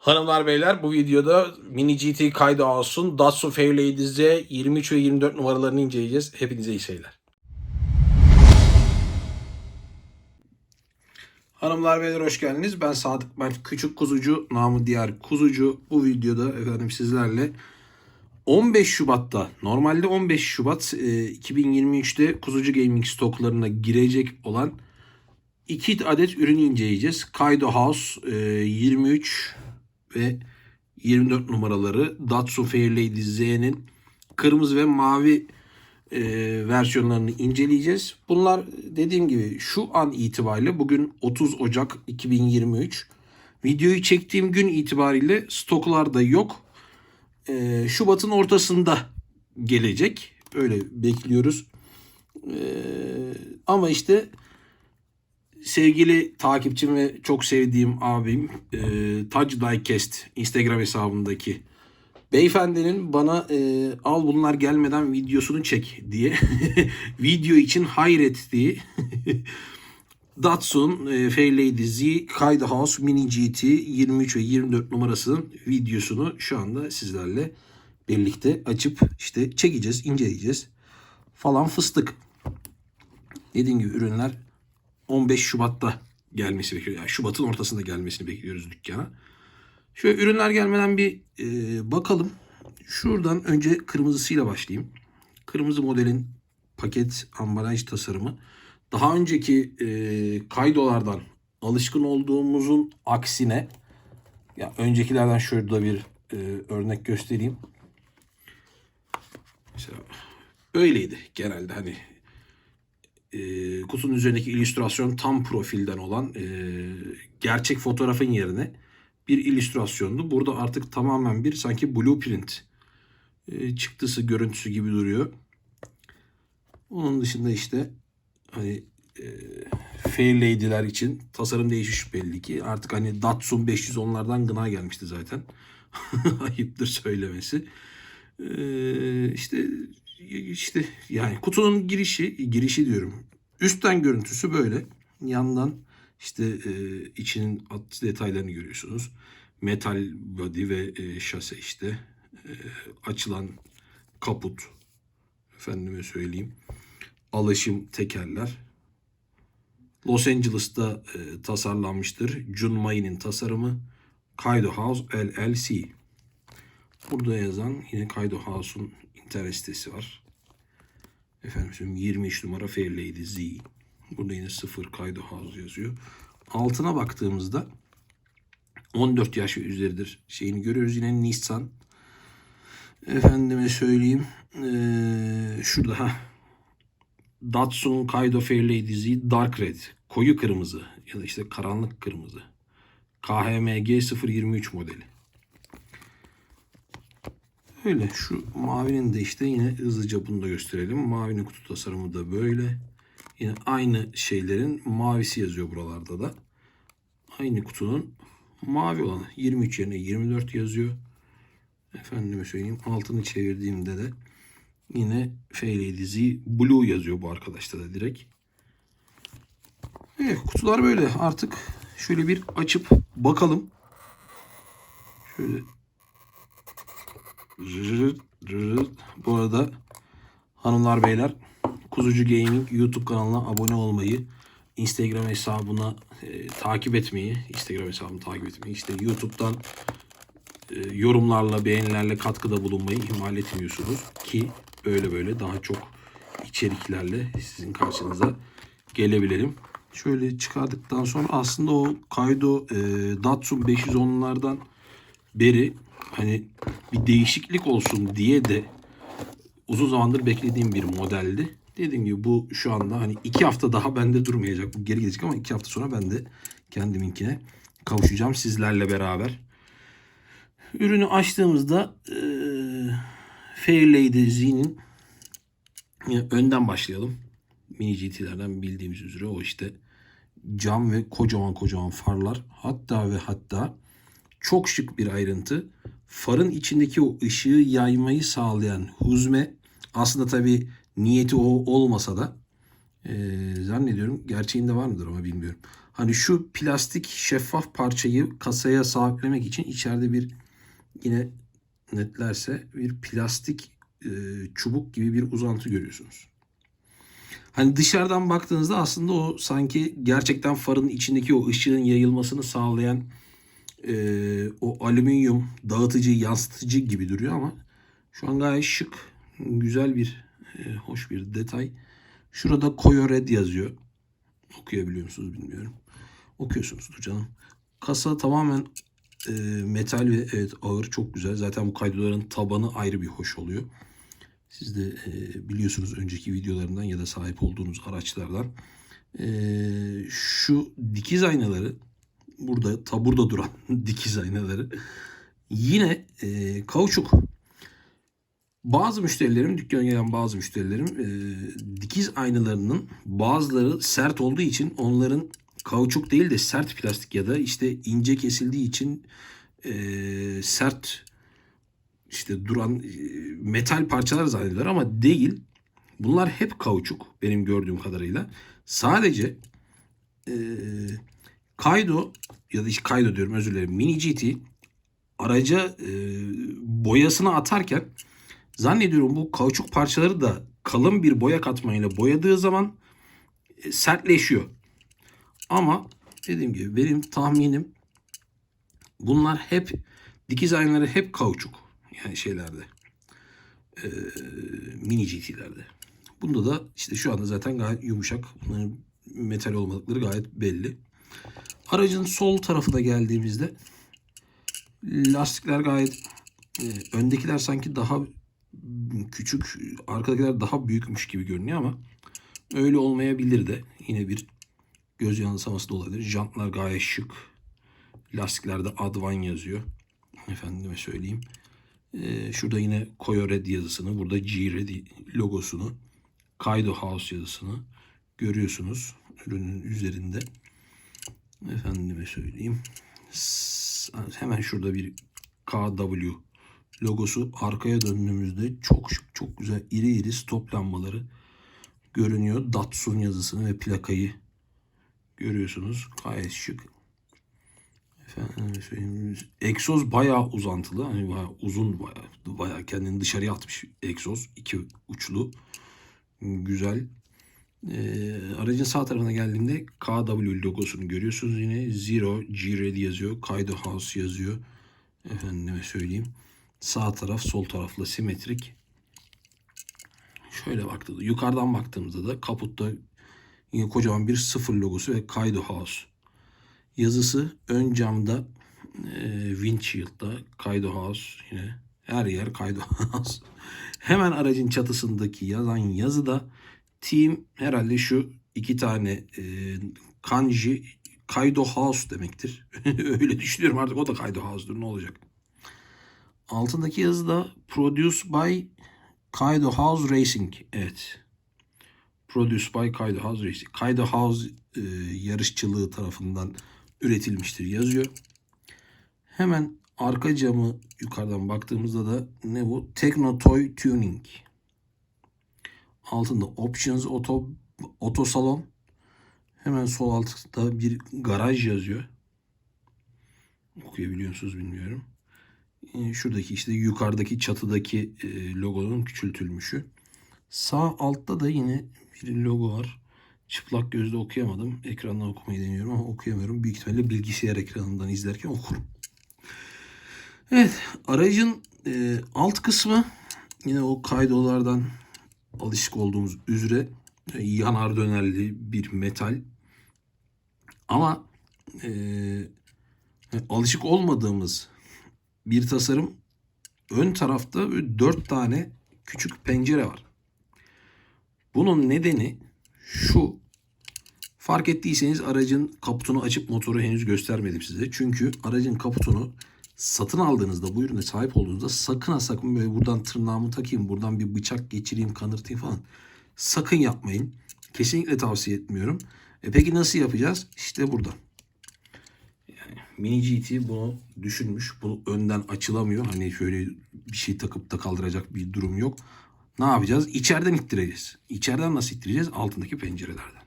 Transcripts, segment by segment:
Hanımlar beyler bu videoda Mini GT kaydı olsun. Datsun Fairlady Z 23 ve 24 numaralarını inceleyeceğiz. Hepinize iyi seyirler. Hanımlar beyler hoş geldiniz. Ben Sadık Mert Küçük Kuzucu, namı diğer Kuzucu. Bu videoda efendim sizlerle 15 Şubat'ta, normalde 15 Şubat e, 2023'te Kuzucu Gaming stoklarına girecek olan iki adet ürün inceleyeceğiz. Kaido House e, 23 ve 24 numaraları Datsun Fairlady Z'nin kırmızı ve mavi e, versiyonlarını inceleyeceğiz. Bunlar dediğim gibi şu an itibariyle bugün 30 Ocak 2023. Videoyu çektiğim gün itibariyle stoklarda yok. E, Şubat'ın ortasında gelecek. Öyle bekliyoruz. E, ama işte sevgili takipçim ve çok sevdiğim abim e, Tac Diecast Instagram hesabındaki beyefendinin bana e, al bunlar gelmeden videosunu çek diye video için hayrettiği Datsun e, Fairlady Z Kaydı House Mini GT 23 ve 24 numarasının videosunu şu anda sizlerle birlikte açıp işte çekeceğiz, inceleyeceğiz falan fıstık. Dediğim gibi ürünler 15 Şubat'ta gelmesi bekliyor. Yani Şubat'ın ortasında gelmesini bekliyoruz dükkana. Şöyle ürünler gelmeden bir e, bakalım. Şuradan önce kırmızısıyla başlayayım. Kırmızı modelin paket ambalaj tasarımı. Daha önceki e, kaydolardan alışkın olduğumuzun aksine ya öncekilerden şurada bir e, örnek göstereyim. Mesela öyleydi genelde hani e, kutunun üzerindeki illüstrasyon tam profilden olan e, gerçek fotoğrafın yerine bir illüstrasyondu. Burada artık tamamen bir sanki blueprint e, çıktısı görüntüsü gibi duruyor. Onun dışında işte hani e, Fairlady'ler için tasarım değişmiş belli ki. Artık hani Datsun 510'lardan gına gelmişti zaten. Ayıptır söylemesi. E, işte işte yani kutunun girişi girişi diyorum. Üstten görüntüsü böyle. Yandan işte e, içinin alt detaylarını görüyorsunuz. Metal body ve e, şase işte. E, açılan kaput. Efendime söyleyeyim. Alaşım tekerler. Los Angeles'ta e, tasarlanmıştır. Jun Mai'nin tasarımı. Kaido House LLC. Burada yazan yine Kaido House'un internet sitesi var. Efendim söyleyeyim 23 numara Fairlady Z. Burada yine 0 Kaido House yazıyor. Altına baktığımızda 14 yaş ve üzeridir şeyini görüyoruz. Yine Nissan. Efendime söyleyeyim. Ee, şurada ha. Datsun Kaido Fairlady Z Dark Red. Koyu kırmızı ya da işte karanlık kırmızı. KHMG 023 modeli. Öyle şu mavinin de işte yine hızlıca bunu da gösterelim. Mavinin kutu tasarımı da böyle. Yine aynı şeylerin mavisi yazıyor buralarda da. Aynı kutunun mavi olanı 23 yerine 24 yazıyor. Efendime söyleyeyim altını çevirdiğimde de yine Fairlady Z Blue yazıyor bu arkadaşta da direkt. Evet kutular böyle artık şöyle bir açıp bakalım. Şöyle. Bu arada hanımlar beyler Kuzucu Gaming YouTube kanalına abone olmayı, Instagram hesabına e, takip etmeyi, Instagram hesabını takip etmeyi, işte YouTube'dan e, yorumlarla, beğenilerle katkıda bulunmayı ihmal etmiyorsunuz ki böyle böyle daha çok içeriklerle sizin karşınıza gelebilirim. Şöyle çıkardıktan sonra aslında o Kaido e, Datsun 510'lardan beri hani bir değişiklik olsun diye de uzun zamandır beklediğim bir modeldi. Dediğim gibi bu şu anda hani iki hafta daha bende durmayacak. Bu geri gelecek ama iki hafta sonra ben de kendiminkine kavuşacağım sizlerle beraber. Ürünü açtığımızda e, Fairlady Z'nin yani önden başlayalım. Mini GT'lerden bildiğimiz üzere o işte cam ve kocaman kocaman farlar. Hatta ve hatta çok şık bir ayrıntı. Farın içindeki o ışığı yaymayı sağlayan huzme aslında tabi niyeti o olmasa da e, zannediyorum gerçeğinde var mıdır ama bilmiyorum. Hani şu plastik şeffaf parçayı kasaya sabitlemek için içeride bir yine netlerse bir plastik e, çubuk gibi bir uzantı görüyorsunuz. Hani dışarıdan baktığınızda aslında o sanki gerçekten farın içindeki o ışığın yayılmasını sağlayan e, o alüminyum dağıtıcı, yansıtıcı gibi duruyor ama şu an gayet şık, güzel bir, e, hoş bir detay. Şurada Koyo Red yazıyor. Okuyabiliyor musunuz bilmiyorum. Okuyorsunuzdur canım. Kasa tamamen e, metal ve evet ağır çok güzel. Zaten bu kaydoların tabanı ayrı bir hoş oluyor. Siz de e, biliyorsunuz önceki videolarından ya da sahip olduğunuz araçlardan. E, şu dikiz aynaları burada taburda duran dikiz aynaları yine e, kauçuk. Bazı müşterilerim, dükkana gelen bazı müşterilerim e, dikiz aynalarının bazıları sert olduğu için onların kauçuk değil de sert plastik ya da işte ince kesildiği için e, sert işte duran e, metal parçalar zannediyorlar ama değil. Bunlar hep kauçuk benim gördüğüm kadarıyla. Sadece e, Kaido ya da işte Kaido diyorum özür dilerim. Mini GT araca e, boyasını atarken zannediyorum bu kauçuk parçaları da kalın bir boya katmayla boyadığı zaman e, sertleşiyor. Ama dediğim gibi benim tahminim bunlar hep dikiz aynaları hep kauçuk. Yani şeylerde. E, mini GT'lerde. Bunda da işte şu anda zaten gayet yumuşak. Bunların metal olmadıkları gayet belli. Aracın sol tarafına geldiğimizde lastikler gayet e, öndekiler sanki daha küçük, arkadakiler daha büyükmüş gibi görünüyor ama öyle olmayabilir de. Yine bir göz yanılsaması da olabilir. Jantlar gayet şık. Lastiklerde Advan yazıyor. Efendime söyleyeyim. Ee, şurada yine Koyo Red yazısını, burada G Red logosunu, Kaido House yazısını görüyorsunuz ürünün üzerinde. Efendime söyleyeyim. Hemen şurada bir KW logosu arkaya döndüğümüzde çok şık, çok güzel iri iri stop lambaları görünüyor. Datsun yazısını ve plakayı görüyorsunuz. Gayet şık. Efendim söyleyeyim. Egzoz bayağı uzantılı. Hani bayağı uzun bayağı, bayağı kendini dışarıya atmış egzoz. iki uçlu. Güzel. Ee, aracın sağ tarafına geldiğimde KW logosunu görüyorsunuz yine. Zero, G-Red yazıyor. Kaido House yazıyor. Efendime söyleyeyim. Sağ taraf sol tarafla simetrik. Şöyle baktığımda yukarıdan baktığımızda da kaputta yine kocaman bir sıfır logosu ve Kaido House yazısı ön camda e, windshield'da Kaido House yine her yer Kaido House. Hemen aracın çatısındaki yazan yazı da Team herhalde şu iki tane e, kanji Kaido House demektir. Öyle düşünüyorum artık o da Kaido House'dur ne olacak. Altındaki yazı da Produced by Kaido House Racing. Evet. Produced by Kaido House Racing. Kaido House e, yarışçılığı tarafından üretilmiştir yazıyor. Hemen arka camı yukarıdan baktığımızda da ne bu? Techno Toy Tuning. Altında Options Auto, Auto Salon. Hemen sol altta bir garaj yazıyor. Okuyabiliyor musunuz bilmiyorum. Ee, Şuradaki işte yukarıdaki çatıdaki e, logonun küçültülmüşü. Sağ altta da yine bir logo var. Çıplak gözle okuyamadım. Ekrandan okumayı deniyorum ama okuyamıyorum. Büyük ihtimalle bilgisayar ekranından izlerken okurum. Evet aracın e, alt kısmı yine o kaydolardan alışık olduğumuz üzere e, yanar dönerli bir metal. Ama e, alışık olmadığımız bir tasarım. Ön tarafta dört tane küçük pencere var. Bunun nedeni şu. Fark ettiyseniz aracın kaputunu açıp motoru henüz göstermedim size. Çünkü aracın kaputunu satın aldığınızda bu ürüne sahip olduğunuzda sakın ha sakın böyle buradan tırnağımı takayım, buradan bir bıçak geçireyim, kanırtayım falan. Sakın yapmayın. Kesinlikle tavsiye etmiyorum. E peki nasıl yapacağız? İşte burada. Mini GT bunu düşünmüş. Bunu önden açılamıyor. Hani şöyle bir şey takıp da kaldıracak bir durum yok. Ne yapacağız? İçeriden ittireceğiz. İçeriden nasıl ittireceğiz? Altındaki pencerelerden.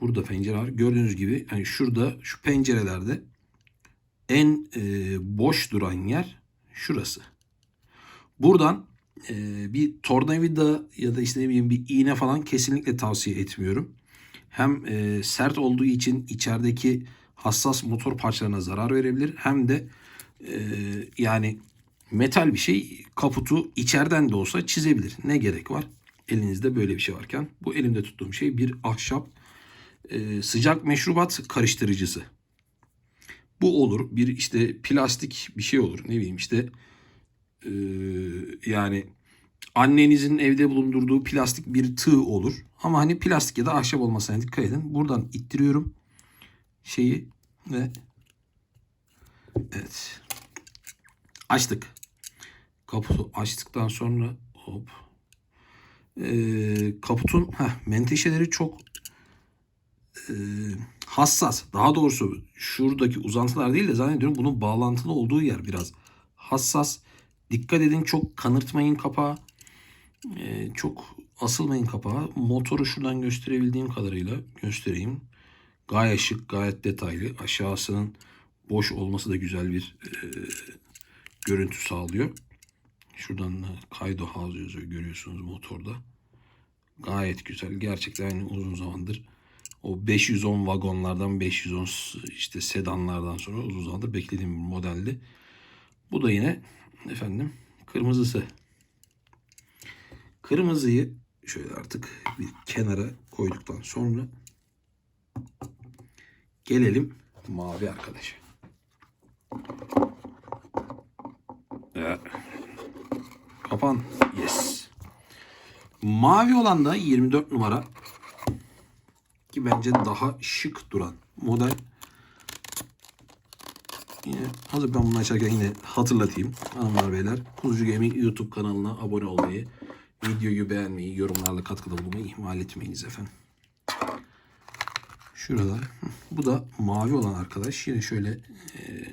Burada pencere var. Gördüğünüz gibi hani şurada şu pencerelerde en e, boş duran yer şurası. Buradan e, bir tornavida ya da işte ne bileyim bir iğne falan kesinlikle tavsiye etmiyorum. Hem e, sert olduğu için içerideki hassas motor parçalarına zarar verebilir. Hem de e, yani metal bir şey kaputu içeriden de olsa çizebilir. Ne gerek var? Elinizde böyle bir şey varken. Bu elimde tuttuğum şey bir ahşap e, sıcak meşrubat karıştırıcısı. Bu olur. Bir işte plastik bir şey olur. Ne bileyim işte e, yani annenizin evde bulundurduğu plastik bir tığ olur. Ama hani plastik ya da ahşap olmasına dikkat edin. Buradan ittiriyorum şeyi ve evet açtık. Kaputu açtıktan sonra hop ee, kaputun heh, menteşeleri çok e, hassas. Daha doğrusu şuradaki uzantılar değil de zannediyorum bunun bağlantılı olduğu yer biraz hassas. Dikkat edin çok kanırtmayın kapağı. Ee, çok asılmayın kapağı. Motoru şuradan gösterebildiğim kadarıyla göstereyim. Gayet şık, gayet detaylı. Aşağısının boş olması da güzel bir e, görüntü sağlıyor. Şuradan da Kaido House yazıyor görüyorsunuz motorda. Gayet güzel. Gerçekten uzun zamandır o 510 vagonlardan 510 işte sedanlardan sonra uzun zamandır beklediğim bir modeldi. Bu da yine efendim kırmızısı. Kırmızıyı şöyle artık bir kenara koyduktan sonra gelelim mavi arkadaşa. Evet. Kapan. Yes. Mavi olan da 24 numara. Ki bence daha şık duran model. Yine hazır ben bunu açarken yine hatırlatayım. Hanımlar beyler. Kuzucu Gaming YouTube kanalına abone olmayı, videoyu beğenmeyi, yorumlarla katkıda bulunmayı ihmal etmeyiniz efendim. Şurada. Bu da mavi olan arkadaş. Yine şöyle e,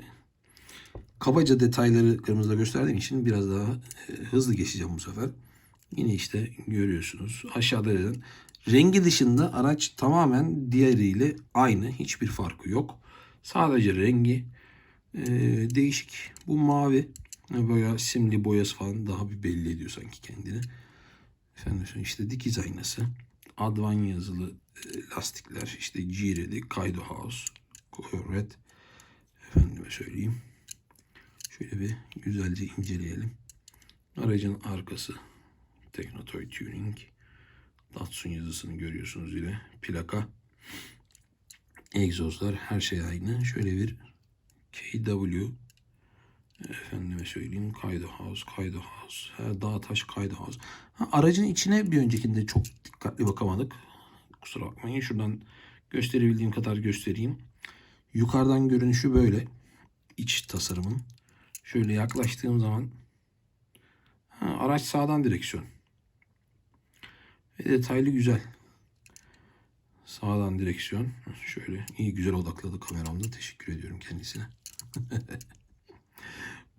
kabaca detayları kırmızıda gösterdiğim için biraz daha e, hızlı geçeceğim bu sefer. Yine işte görüyorsunuz. Aşağıda yazan. Rengi dışında araç tamamen diğeriyle aynı. Hiçbir farkı yok. Sadece rengi e, değişik. Bu mavi. Böyle simli boyası falan daha bir belli ediyor sanki kendini. Efendim işte dikiz aynası. Advan yazılı e, lastikler. işte Giredi, Kaido House, Corvette. Efendime söyleyeyim. Şöyle bir güzelce inceleyelim. Aracın arkası Teknotoy Tuning. Datsun yazısını görüyorsunuz yine. Plaka. Egzozlar her şey aynı. Şöyle bir KW efendime söyleyeyim Kaydo House, Kaydo House, her dağ taş Kaydo House. Ha, aracın içine bir öncekinde çok dikkatli bakamadık. Kusura bakmayın. Şuradan gösterebildiğim kadar göstereyim. Yukarıdan görünüşü böyle. İç tasarımın. Şöyle yaklaştığım zaman ha, araç sağdan direksiyon. Ve detaylı güzel. Sağdan direksiyon. Şöyle iyi güzel odakladı kameramda. Teşekkür ediyorum kendisine.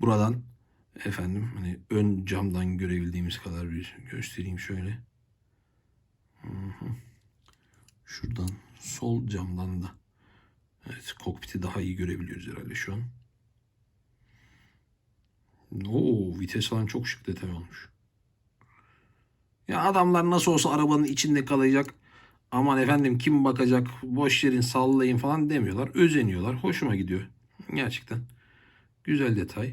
Buradan efendim hani ön camdan görebildiğimiz kadar bir göstereyim şöyle. Şuradan sol camdan da evet kokpiti daha iyi görebiliyoruz herhalde şu an. Oo vites falan çok şık detay olmuş. Ya adamlar nasıl olsa arabanın içinde kalacak. Aman efendim kim bakacak boş yerin sallayın falan demiyorlar. Özeniyorlar. Hoşuma gidiyor. Gerçekten. Güzel detay.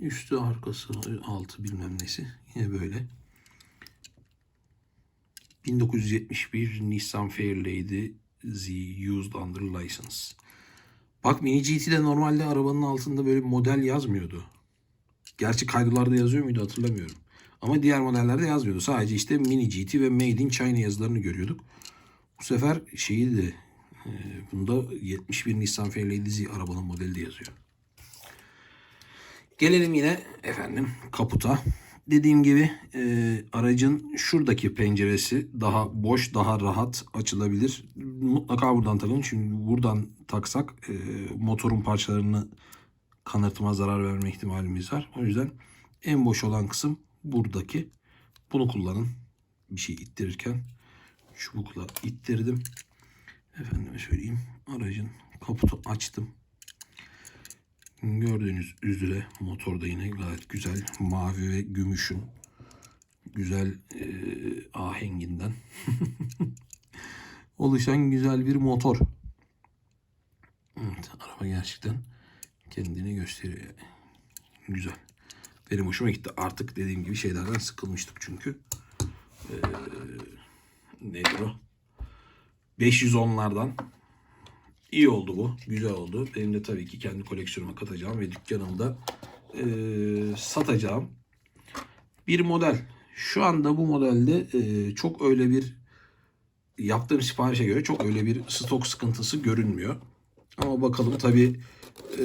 Üstü arkası altı bilmem nesi. Yine böyle. 1971 Nissan Fairlady Z Used Under License. Bak Mini GT'de normalde arabanın altında böyle model yazmıyordu. Gerçi kaydolarda yazıyor muydu hatırlamıyorum. Ama diğer modellerde yazmıyordu. Sadece işte Mini GT ve Made in China yazılarını görüyorduk. Bu sefer şeyi de e, bunda 71 Nissan Fairlady Z arabanın modeli de yazıyor. Gelelim yine efendim kaputa. Dediğim gibi e, aracın şuradaki penceresi daha boş, daha rahat açılabilir. Mutlaka buradan takın. Çünkü buradan taksak e, motorun parçalarını kanırtıma zarar verme ihtimalimiz var. O yüzden en boş olan kısım buradaki. Bunu kullanın bir şey ittirirken. çubukla ittirdim. Efendime söyleyeyim. Aracın kaputu açtım. Gördüğünüz üzere motorda yine gayet güzel mavi ve gümüşün güzel e, ahenginden oluşan güzel bir motor. Evet, araba gerçekten kendini gösteriyor. Güzel. Benim hoşuma gitti. Artık dediğim gibi şeylerden sıkılmıştık çünkü. Ee, nedir o? 510'lardan iyi oldu bu. Güzel oldu. Benim de tabii ki kendi koleksiyonuma katacağım ve dükkanımda ee, satacağım bir model. Şu anda bu modelde ee, çok öyle bir yaptığım siparişe göre çok öyle bir stok sıkıntısı görünmüyor. Ama bakalım tabii e,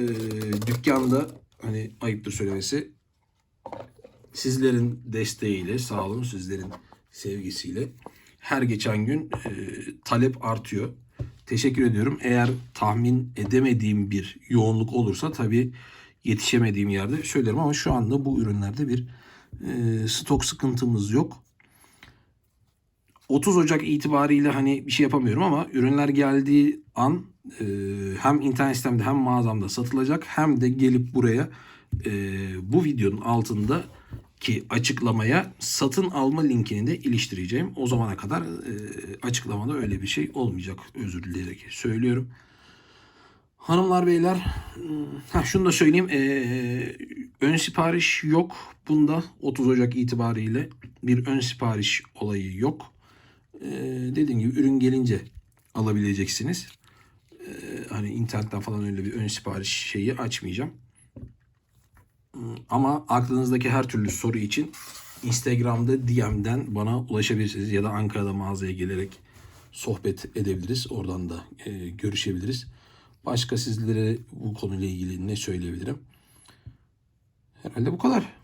dükkanda hani ayıptır söylemesi sizlerin desteğiyle sağ olun sizlerin sevgisiyle her geçen gün e, talep artıyor. Teşekkür ediyorum. Eğer tahmin edemediğim bir yoğunluk olursa tabii yetişemediğim yerde söylerim ama şu anda bu ürünlerde bir e, stok sıkıntımız yok. 30 Ocak itibariyle hani bir şey yapamıyorum ama ürünler geldiği an e, hem internet sitemde hem mağazamda satılacak hem de gelip buraya e, bu videonun altında ki açıklamaya satın alma linkini de iliştireceğim. O zamana kadar e, açıklamada öyle bir şey olmayacak. Özür dileyerek söylüyorum. Hanımlar beyler ha şunu da söyleyeyim e, ön sipariş yok bunda 30 Ocak itibariyle bir ön sipariş olayı yok. E, dediğim gibi ürün gelince alabileceksiniz. E, hani internetten falan öyle bir ön sipariş şeyi açmayacağım. Ama aklınızdaki her türlü soru için Instagram'da DM'den bana ulaşabilirsiniz ya da Ankara'da mağazaya gelerek sohbet edebiliriz. Oradan da e, görüşebiliriz. Başka sizlere bu konuyla ilgili ne söyleyebilirim? Herhalde bu kadar.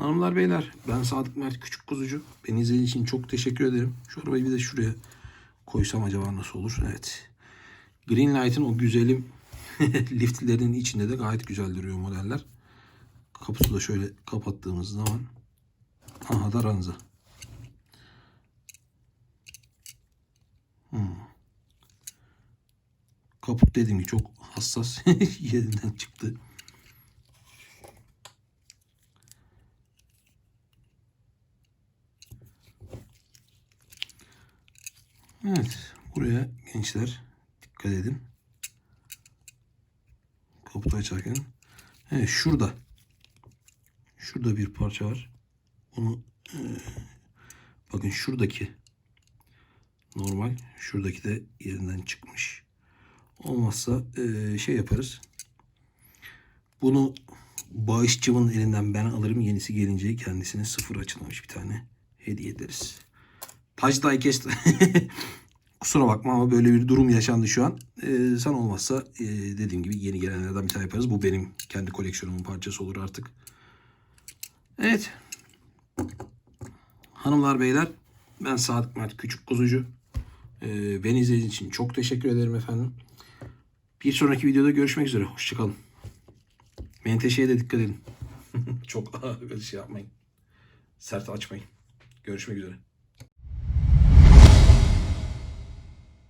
Hanımlar beyler ben Sadık Mert Küçük Kuzucu. Beni izlediğiniz için çok teşekkür ederim. Şu arabayı bir de şuraya koysam acaba nasıl olur? Evet. Greenlight'ın o güzelim liftlerin içinde de gayet güzel duruyor modeller. Kapısı da şöyle kapattığımız zaman aha da ranza. Hmm. Kaput dediğim gibi çok hassas yerinden çıktı. Evet. Buraya gençler dikkat edin. Kaputu açarken. Evet şurada. Şurada bir parça var. Onu e, bakın şuradaki normal. Şuradaki de yerinden çıkmış. Olmazsa e, şey yaparız. Bunu bağışçımın elinden ben alırım. Yenisi gelince kendisine sıfır açılmış bir tane hediye ederiz. Taş Diecast kusura bakma ama böyle bir durum yaşandı şu an. Ee, sen olmazsa e, dediğim gibi yeni gelenlerden bir tane yaparız. Bu benim kendi koleksiyonumun parçası olur artık. Evet. Hanımlar beyler ben Sadık Mert Küçük Kuzucu. Ee, beni izlediğiniz için çok teşekkür ederim efendim. Bir sonraki videoda görüşmek üzere. Hoşçakalın. Menteşe'ye de dikkat edin. çok şey yapmayın. Sert açmayın. Görüşmek üzere.